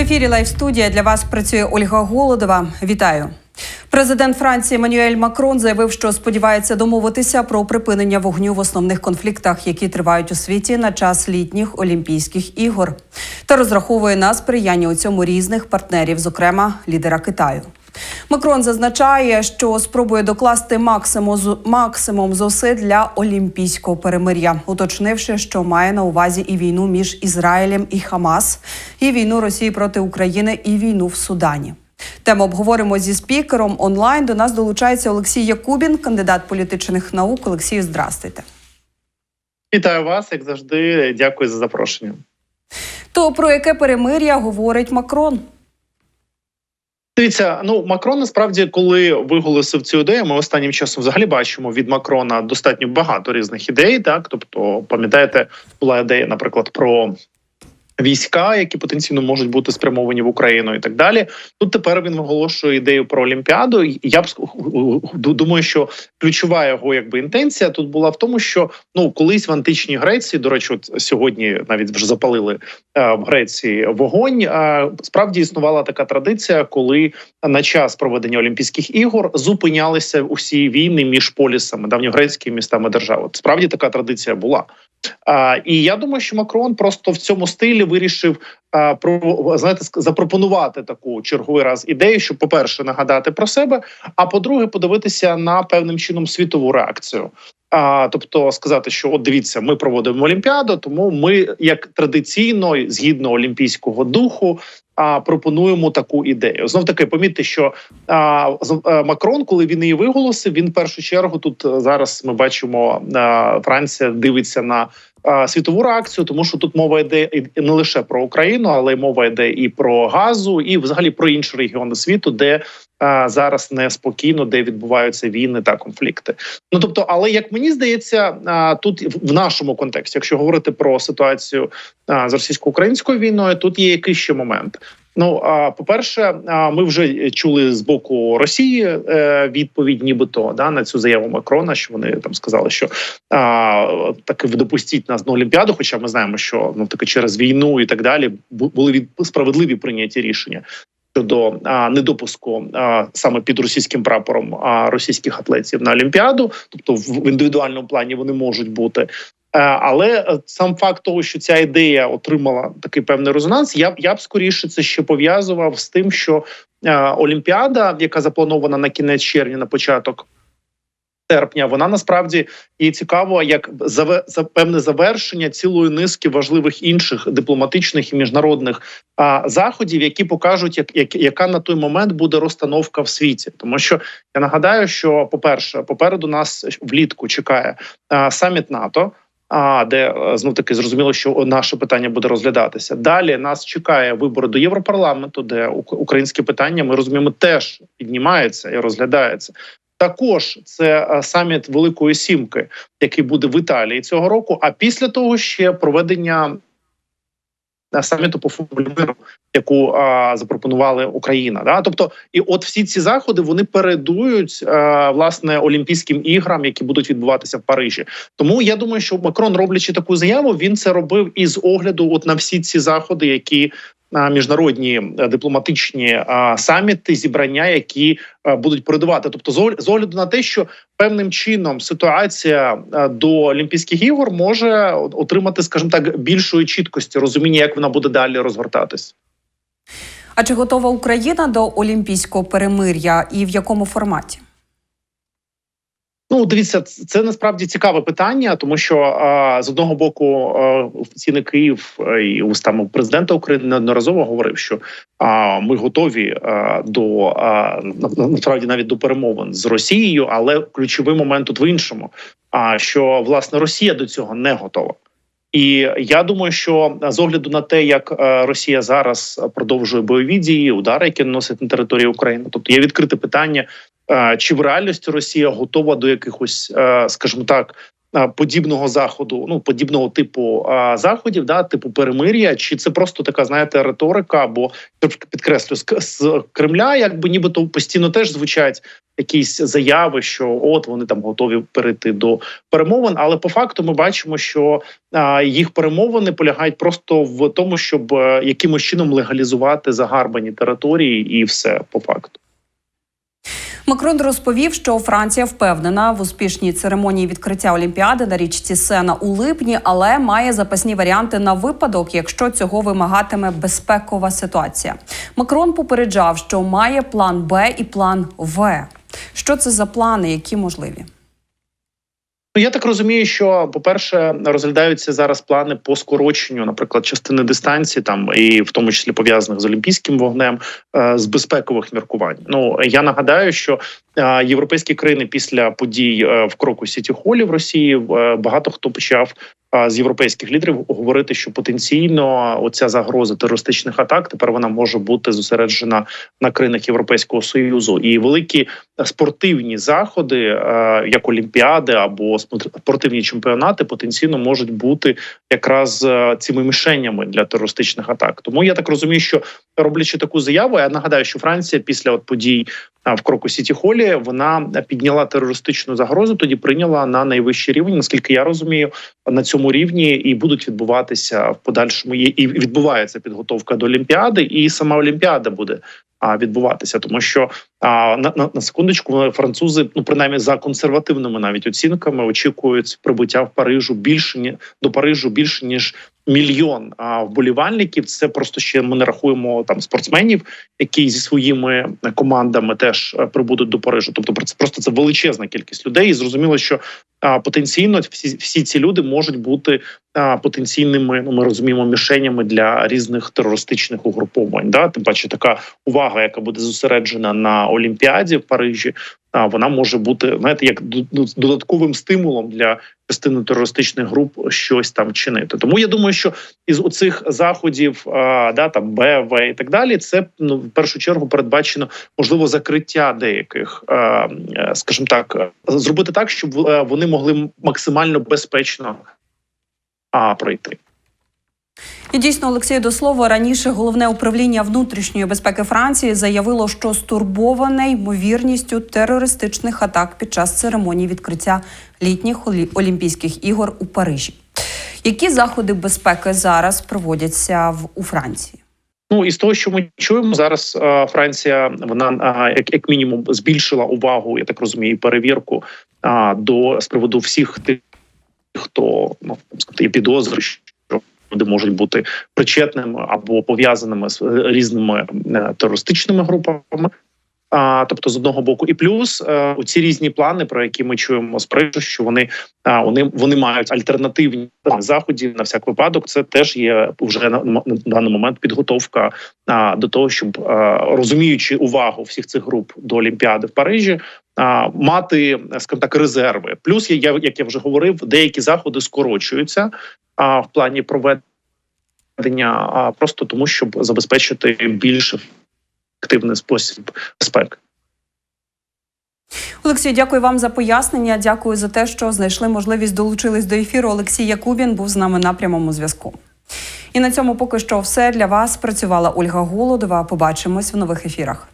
ефірі Лайв студія для вас працює Ольга Голодова. Вітаю. Президент Франції Еммануель Макрон заявив, що сподівається домовитися про припинення вогню в основних конфліктах, які тривають у світі на час літніх Олімпійських ігор, та розраховує на сприяння у цьому різних партнерів, зокрема лідера Китаю. Макрон зазначає, що спробує докласти максимум максимум зусиль для олімпійського перемир'я, уточнивши, що має на увазі і війну між Ізраїлем і Хамас, і війну Росії проти України, і війну в Судані. Тему обговоримо зі спікером онлайн. До нас долучається Олексій Якубін, кандидат політичних наук. Олексію, здрастуйте. Вітаю вас, як завжди. Дякую за запрошення. То про яке перемир'я говорить Макрон? Дивіться, ну Макрон насправді, коли виголосив цю ідею, ми останнім часом взагалі бачимо від Макрона достатньо багато різних ідей. Так, тобто, пам'ятаєте, була ідея, наприклад, про. Війська, які потенційно можуть бути спрямовані в Україну, і так далі. Тут тепер він виголошує ідею про Олімпіаду. Я б думаю, що ключова його якби інтенція тут була в тому, що ну колись в античній Греції, до речі, от сьогодні навіть вже запалили е, в Греції вогонь. Е, справді існувала така традиція, коли на час проведення Олімпійських ігор зупинялися усі війни між полісами давньогрецькими містами держави. Справді така традиція була. А, і я думаю, що Макрон просто в цьому стилі вирішив а, про знаєте, запропонувати таку черговий раз ідею, щоб, по-перше, нагадати про себе, а по-друге, подивитися на певним чином світову реакцію. А, тобто сказати, що от дивіться, ми проводимо олімпіаду, тому ми, як традиційно, згідно олімпійського духу, а, пропонуємо таку ідею. Знов таки, помітьте, що а, з- Макрон, коли він її виголосив, він в першу чергу тут е, зараз ми бачимо, а, Франція дивиться на світову реакцію, тому що тут мова йде не лише про Україну, але й мова йде і про газу, і взагалі про інші регіони світу, де зараз неспокійно, де відбуваються війни та конфлікти. Ну тобто, але як мені здається, тут в нашому контексті, якщо говорити про ситуацію з російсько-українською війною, тут є якийсь ще момент. Ну а по-перше, ми вже чули з боку Росії е, відповідь, нібито да на цю заяву Макрона, що вони там сказали, що а, таки допустіть нас на Олімпіаду. Хоча ми знаємо, що ну таки через війну і так далі бу- були від справедливі прийняті рішення. Щодо а, недопуску а, саме під російським прапором а, російських атлетів на Олімпіаду, тобто в індивідуальному плані вони можуть бути. Е, Але е, сам факт того, що ця ідея отримала такий певний резонанс, я б я б скоріше це ще пов'язував з тим, що е, Олімпіада, яка запланована на кінець червня, на початок серпня, вона насправді і цікаво, як заве за певне завершення цілої низки важливих інших дипломатичних і міжнародних а, заходів, які покажуть, як, як яка на той момент буде розстановка в світі, тому що я нагадаю, що по перше, попереду нас влітку чекає а, саміт НАТО. А де знов таки зрозуміло, що наше питання буде розглядатися. Далі нас чекає вибори до Європарламенту, де українське питання ми розуміємо теж піднімається і розглядається. Також це е, саміт Великої Сімки, який буде в Італії цього року. А після того ще проведення е, саміту по миру, яку а, запропонували Україна. Да? Тобто, і от всі ці заходи вони передують а, власне Олімпійським іграм, які будуть відбуватися в Парижі. Тому я думаю, що Макрон, роблячи таку заяву, він це робив із огляду от на всі ці заходи, які міжнародні е, дипломатичні саміти, зібрання, які будуть передувати. Тобто, з огляду на те, що певним чином ситуація до Олімпійських ігор може отримати, скажімо так, більшої чіткості розуміння, як вона буде далі розгортатись. А чи готова Україна до олімпійського перемир'я і в якому форматі? Ну, дивіться, це насправді цікаве питання, тому що з одного боку офіційний Київ і устами президента України неодноразово говорив, що ми готові до насправді навіть до перемовин з Росією, але ключовий момент тут в іншому. А що власне Росія до цього не готова. І я думаю, що з огляду на те, як е, Росія зараз продовжує бойові дії, удари, які наносить на територію України, тобто є відкрите питання, е, чи в реальності Росія готова до якихось, е, скажімо так, подібного заходу, ну подібного типу а, заходів, да, типу перемир'я, чи це просто така, знаєте, риторика, або підкреслю з, з Кремля, якби нібито постійно теж звучать якісь заяви, що от вони там готові перейти до перемовин. Але по факту ми бачимо, що а, їх перемовини полягають просто в тому, щоб е, якимось чином легалізувати загарбані території, і все по факту. Макрон розповів, що Франція впевнена в успішній церемонії відкриття Олімпіади на річці Сена у липні, але має запасні варіанти на випадок, якщо цього вимагатиме безпекова ситуація. Макрон попереджав, що має план Б і план В. Що це за плани, які можливі? Ну, я так розумію, що по-перше, розглядаються зараз плани по скороченню, наприклад, частини дистанції, там і в тому числі пов'язаних з олімпійським вогнем, е, з безпекових міркувань. Ну я нагадаю, що е, європейські країни після подій е, в кроку Сіті Холі в Росії багато хто почав з європейських лідерів говорити, що потенційно оця загроза терористичних атак тепер вона може бути зосереджена на країнах Європейського союзу і великі спортивні заходи, е, як Олімпіади або спортивні чемпіонати, потенційно можуть бути якраз е, цими мішенями для терористичних атак. Тому я так розумію, що роблячи таку заяву, я нагадаю, що Франція після от подій в кроку Сіті Холі вона підняла терористичну загрозу. Тоді прийняла на найвищий рівень, наскільки я розумію, на цьому рівні і будуть відбуватися в подальшому. І відбувається підготовка до Олімпіади, і сама Олімпіада буде відбуватися, тому що а, на, на, на секундочку французи, ну принаймні за консервативними навіть оцінками, очікують прибуття в Парижу більше ні до Парижу більше ніж мільйон а, вболівальників. Це просто ще ми не рахуємо там спортсменів, які зі своїми командами теж е, прибудуть до Парижу. Тобто, це просто це величезна кількість людей. І зрозуміло, що а, потенційно всі всі ці люди можуть бути а, потенційними. Ну ми розуміємо мішенями для різних терористичних угруповань. Да, тим паче така увага, яка буде зосереджена на Олімпіаді в Парижі. Вона може бути знаєте, як додатковим стимулом для частини терористичних груп щось там чинити. Тому я думаю, що із оцих заходів, да там Б, В і так далі, це ну в першу чергу передбачено можливо закриття деяких, скажімо так, зробити так, щоб вони могли максимально безпечно пройти. І дійсно, Олексію, до слова раніше головне управління внутрішньої безпеки Франції заявило, що стурбоване ймовірністю терористичних атак під час церемонії відкриття літніх Олімпійських ігор у Парижі. Які заходи безпеки зараз проводяться в у Франції? Ну і з того, що ми чуємо зараз, Франція вона як як мінімум збільшила увагу, я так розумію, перевірку до з приводу всіх тих, хто ну є підозри, люди можуть бути причетними або пов'язаними з різними е, терористичними групами. А, тобто з одного боку, і плюс е, у ці різні плани, про які ми чуємо з що вони а, вони вони мають альтернативні заходи на всяк випадок. Це теж є вже на, на даний момент підготовка а, до того, щоб а, розуміючи увагу всіх цих груп до Олімпіади в Парижі, а, мати скажімо так резерви. Плюс я як я вже говорив, деякі заходи скорочуються а в плані проведення, а просто тому, щоб забезпечити більш активний спосіб безпеки. Олексій, дякую вам за пояснення. Дякую за те, що знайшли можливість долучились до ефіру. Олексій Якубін був з нами на прямому зв'язку. І на цьому поки що все для вас працювала Ольга Голодова. Побачимось в нових ефірах.